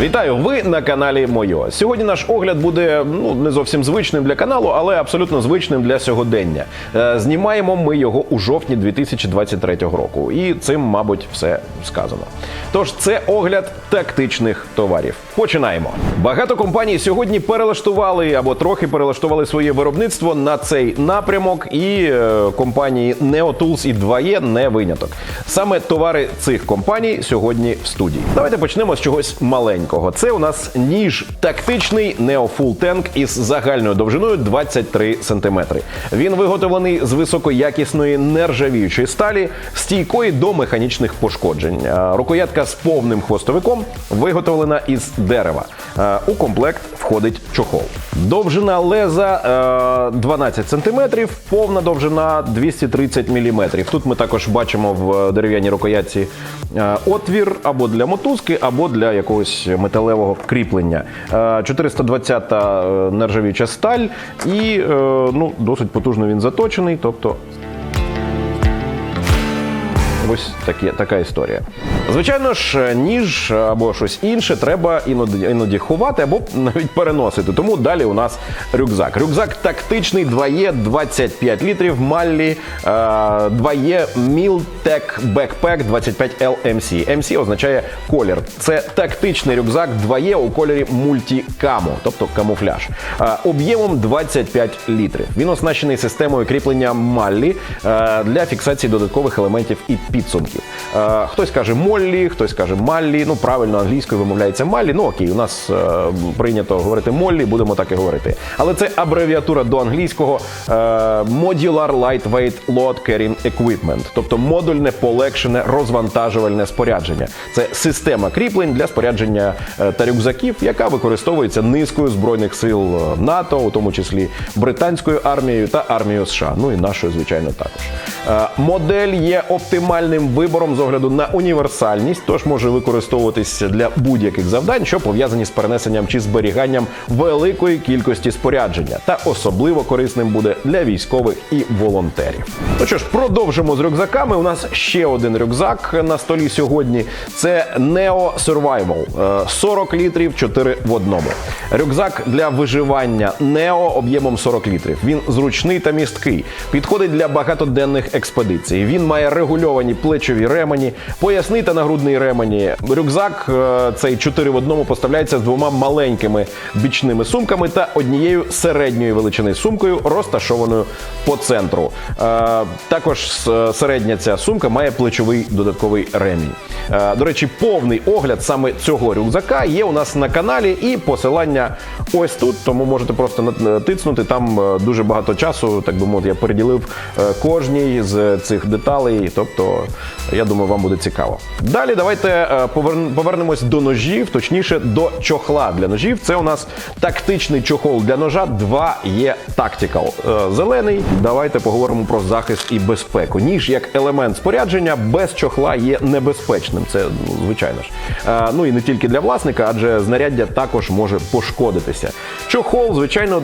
Вітаю! Ви на каналі Мойо. Сьогодні наш огляд буде ну не зовсім звичним для каналу, але абсолютно звичним для сьогодення. Е, Знімаємо ми його у жовтні 2023 року, і цим, мабуть, все сказано. Тож це огляд тактичних товарів. Починаємо. Багато компаній сьогодні перелаштували або трохи перелаштували своє виробництво на цей напрямок, і е, компанії NeoTools і 2E не виняток. Саме товари цих компаній сьогодні в студії. Давайте почнемо з чогось маленького. Це у нас ніж тактичний Neo Full із загальною довжиною 23 см. Він виготовлений з високоякісної нержавіючої сталі, стійкої до механічних пошкоджень. Е, Рукоятка з повним хвостовиком виготовлена із дерева. Е, У комплект входить чохол. Довжина леза е, 12 см, повна довжина 230 мм. Тут ми також бачимо в дерев'яній рукоятці е, отвір або для мотузки, або для якогось металевого кріплення. Е, 420 нержавіча сталь, і е, ну, досить потужно він заточений. Тобто Ось такі, така історія. Звичайно ж, ніж або щось інше треба іноді, іноді ховати або навіть переносити. Тому далі у нас рюкзак. Рюкзак тактичний 2Е 25 літрів Маллі 2Е Мілтек Backpack 25 LMC. MC означає колір. Це тактичний рюкзак 2Е у кольорі мультикамо, тобто камуфляж. Е, Об'ємом 25 літрів. Він оснащений системою кріплення Маллі е, для фіксації додаткових елементів і підсумків. Е, Хтось каже Моллі, хтось каже Маллі. Ну правильно англійською вимовляється Маллі. Ну окей, у нас е, прийнято говорити Моллі, будемо так і говорити. Але це абревіатура до англійського е, Modular Lightweight Load Carrying Equipment, тобто модульне полегшене розвантажувальне спорядження. Це система кріплень для спорядження е, та рюкзаків, яка використовується низкою збройних сил е, НАТО, у тому числі британською армією та армією США. Ну і нашою, звичайно, також. Е, Модель є оптимальним вибором з огляду на універсальність, тож може використовуватись для будь-яких завдань, що пов'язані з перенесенням чи зберіганням великої кількості спорядження, та особливо корисним буде для військових і волонтерів. Ну що ж, продовжимо з рюкзаками. У нас ще один рюкзак на столі сьогодні. Це Neo Survival. Е, 40 літрів, 4 в одному. Рюкзак для виживання Neo об'ємом 40 літрів. Він зручний та місткий. Підходить для багатоденних експедицій. Він має регульовані плечові ремені, поясний та нагрудний ремені. Рюкзак е, цей 4 в одному поставляється з двома маленькими бічними сумками та однією середньої величини сумкою, розташованою по центру. Е, Також середня ця сумка має плечовий додатковий ремінь. Е, До речі, повний огляд саме цього рюкзака є у нас на каналі, і посилання ось тут. Тому можете просто натиснути. Там е, дуже багато часу, так би мовити, я приділив е, кожній з цих деталей. Тобто, я думаю, вам буде цікаво. Далі давайте е, повернемось до ножів, точніше до чохла для ножів. Це у нас тактичний чохол для ножа 2E Tactical. Е, Зелений. Давайте поговоримо про захист і безпеку. Ніж як елемент спорядження без чохла є небезпечним. Це ну, звичайно ж. Е, Ну і не тільки для власника, адже знаряддя також може пошкодитися. Чохол, звичайно,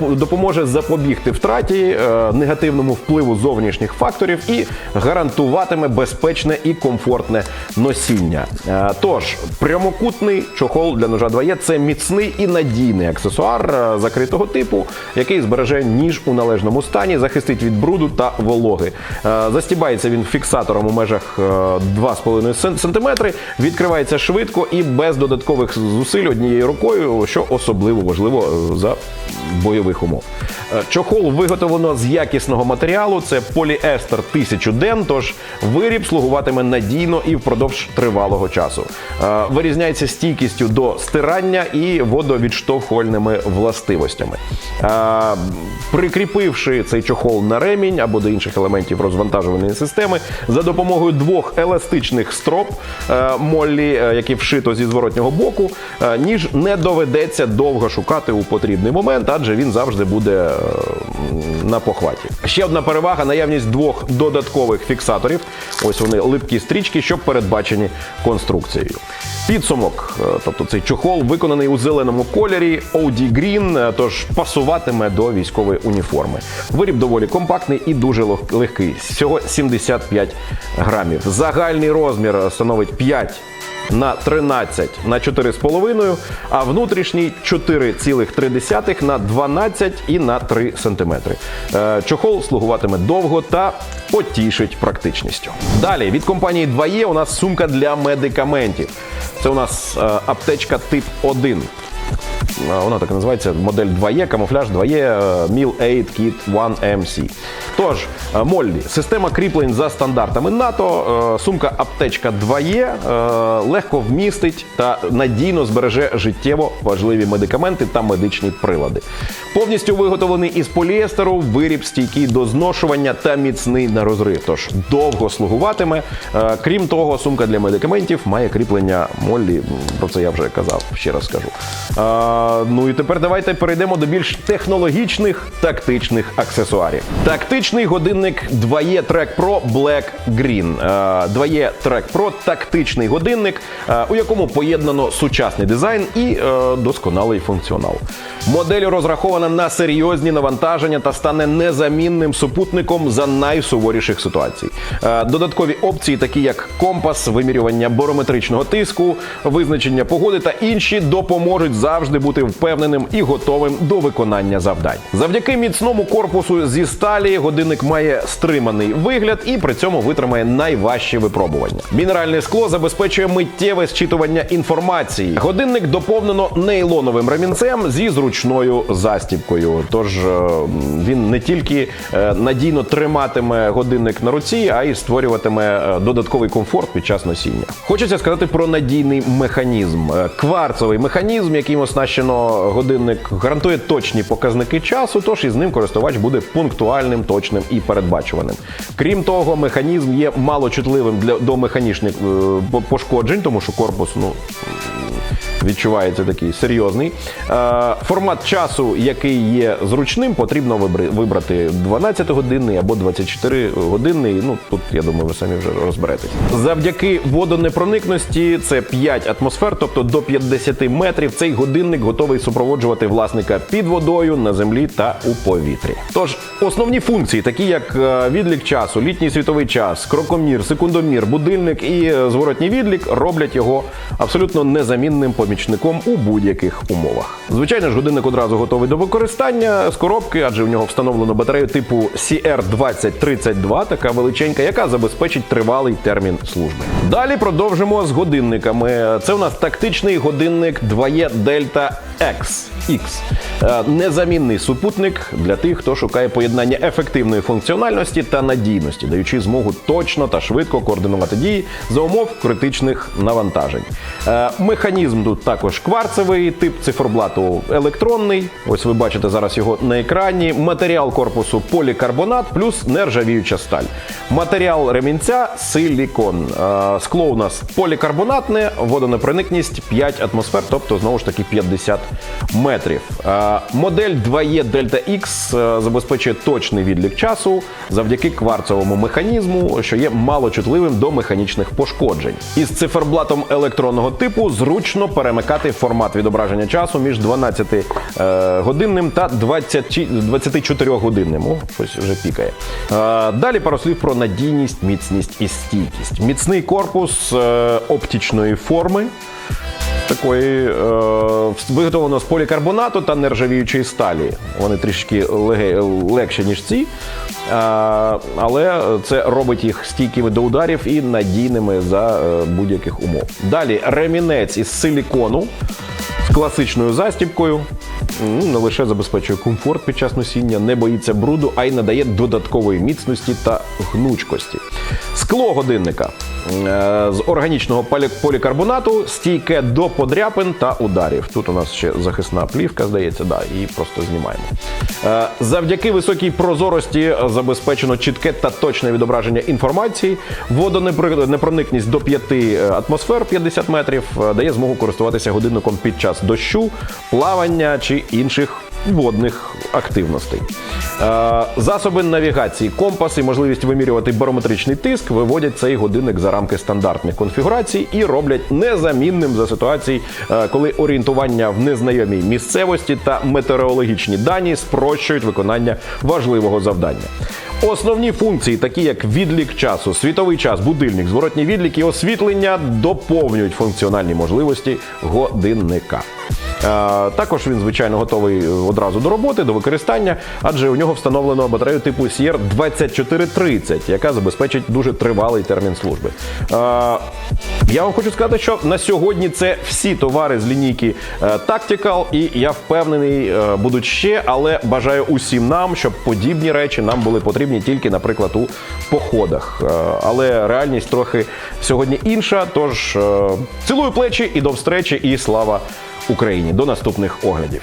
допоможе запобігти втраті, негативному впливу зовнішніх факторів і гарантуватиме безпечне і комфортне носіння. Е, Тож, прямокутний чохол для ножа 2Е – це міцний і надійний аксесуар е, закритого типу, який збереже ніж у належному стані, захистить від бруду та вологи. Е, Застібається він фіксатором у межах е, 2,5 см, відкривається швидко і без додаткових зусиль однією рукою, що особливо важливо за бойових умов. Чохол виготовлено з якісного матеріалу. Це поліестер 1000 ден, тож виріб слугуватиме надійно і впродовж тривалого часу. Е, Вирізняється стійкістю до стирання і водовідштовхувальними властивостями. Е, Прикріпивши цей чохол на ремінь або до інших елементів розвантажувальної системи, за допомогою двох еластичних строп е, моллі, які вшито зі зворотнього боку, ніж не доведеться довго шукати у потрібний момент, адже він завжди буде на похваті. Ще одна перевага наявність двох додаткових фіксаторів. Ось вони липкі стрічки, що передбачені конструкцією. Підсумок, е, тобто цей чохол виконаний у зеленому кольорі OD Green, е, тож пасуватиме до військової уніформи. Виріб доволі компактний і дуже легкий. Всього 75 грамів. Загальний розмір становить 5 на 13 на 4,5, а внутрішній 4,3 на 12 і на 3 см. Чохол слугуватиме довго та потішить практичністю. Далі від компанії 2Є у нас сумка для медикаментів. Це у нас е, аптечка тип 1. Е, Вона так і називається модель 2E, камуфляж 2E е, Meal Aid Kit 1 MC. Тож, е, Моллі, система кріплень за стандартами НАТО, е, сумка аптечка 2E е, легко вмістить та надійно збереже життєво важливі медикаменти та медичні прилади. Повністю виготовлений із поліестеру, виріб стійкий до зношування та міцний на розрив. Тож довго слугуватиме. Е, Крім того, сумка для медикаментів має кріплення Моллі. Про це я вже казав, ще раз скажу. Е, Ну і тепер давайте перейдемо до більш технологічних тактичних аксесуарів. Тактичний годинник 2E Track Pro Black Green. Е, 2E Track Pro тактичний годинник, е, у якому поєднано сучасний дизайн і е, досконалий функціонал. Модель розрахована на серйозні навантаження та стане незамінним супутником за найсуворіших ситуацій. Е, Додаткові опції, такі як компас, вимірювання барометричного тиску, визначення погоди та інші, допоможуть завжди бути впевненим і готовим до виконання завдань. Завдяки міцному корпусу зі сталі годинник має стриманий вигляд і при цьому витримає найважчі випробування. Мінеральне скло забезпечує миттєве зчитування інформації. Годинник доповнено нейлоновим ремінцем зі зручною застібкою. Тож е, він не тільки е, надійно триматиме годинник на руці, а й створюватиме е, додатковий комфорт під час носіння. Хочеться сказати про надійний механізм. Кварцовий механізм, яким оснащено годинник, гарантує точні показники часу, тож із ним користувач буде пунктуальним, точним і передбачуваним. Крім того, механізм є малочутливим для до механічних е, пошкоджень, тому що корпус ну відчувається такий серйозний. Е, формат часу, який є зручним, потрібно вибрати 12-годинний або 24-годинний. Ну тут я думаю, ви самі вже розберетесь. Завдяки водонепроникності це 5 атмосфер, тобто до 50 метрів. Цей годинник готовий супроводжувати власника під водою, на землі та у повітрі. Тож основні функції, такі як е, відлік часу, літній світовий час, крокомір, секундомір, будильник і е, зворотній відлік, роблять його абсолютно незамінним помічником у будь-яких умовах. Звичайно ж, годинник одразу готовий до використання з коробки, адже в нього встановлено батарею типу CR2032, така величенька, яка забезпечить тривалий термін служби. Далі продовжимо з годинниками. Це у нас тактичний годинник 2E Delta X. X. Е, Незамінний супутник для тих, хто шукає поєднання ефективної функціональності та надійності, даючи змогу точно та швидко координувати дії за умов критичних навантажень. Е, Механізм тут також кварцевий, тип циферблату електронний. Ось ви бачите зараз його на екрані. Матеріал корпусу полікарбонат плюс нержавіюча сталь. Матеріал ремінця силікон. Е, Скло у нас полікарбонатне, водонепроникність 5 атмосфер, тобто знову ж таки 50 метрів. Е, Модель 2E Delta X забезпечує точний відлік часу завдяки кварцевому механізму, що є малочутливим до механічних пошкоджень. Із циферблатом електронного типу зручно перемикати формат відображення часу між 12 е, годинним та 20, 24 годинним. О, щось вже пікає. Е, далі пару слів про надійність, міцність і стійкість. Міцний корпус оптічної оптичної форми такої е, виготовлено з полікарбонату та нержавіючої сталі. Вони трішки леге, легші, ніж ці. Е, але це робить їх стійкими до ударів і надійними за е, будь-яких умов. Далі ремінець із силікону з класичною застібкою. Ну, Не лише забезпечує комфорт під час носіння, не боїться бруду, а й надає додаткової міцності та гнучкості. Скло годинника е, з органічного полікарбонату стійке до подряпин та ударів. Тут у нас ще захисна плівка, здається, да, її просто знімаємо. Е, Завдяки високій прозорості забезпечено чітке та точне відображення інформації. Водонепроникність до 5 атмосфер 50 метрів е, дає змогу користуватися годинником під час дощу, плавання чи інших водних активностей. Е, Засоби навігації, компас і можливість вимірювати барометричний тиск виводять цей годинник за рамки стандартних конфігурацій і роблять незамінним за ситуацій, е, коли орієнтування в незнайомій місцевості та метеорологічні дані спрощують виконання важливого завдання. Основні функції, такі як відлік часу, світовий час, будильник, зворотній відлік і освітлення, доповнюють функціональні можливості годинника. Е, Також він, звичайно, готовий одразу до роботи, до використання, адже у нього встановлено батарею типу CR 2430, яка забезпечить дуже тривалий термін служби. Я вам хочу сказати, що на сьогодні це всі товари з лінійки е, Tactical, і я впевнений, е, будуть ще, але бажаю усім нам, щоб подібні речі нам були потрібні тільки, наприклад, у походах. Е, Але реальність трохи сьогодні інша. Тож цілую плечі і до встречі, і слава Україні. До наступних оглядів.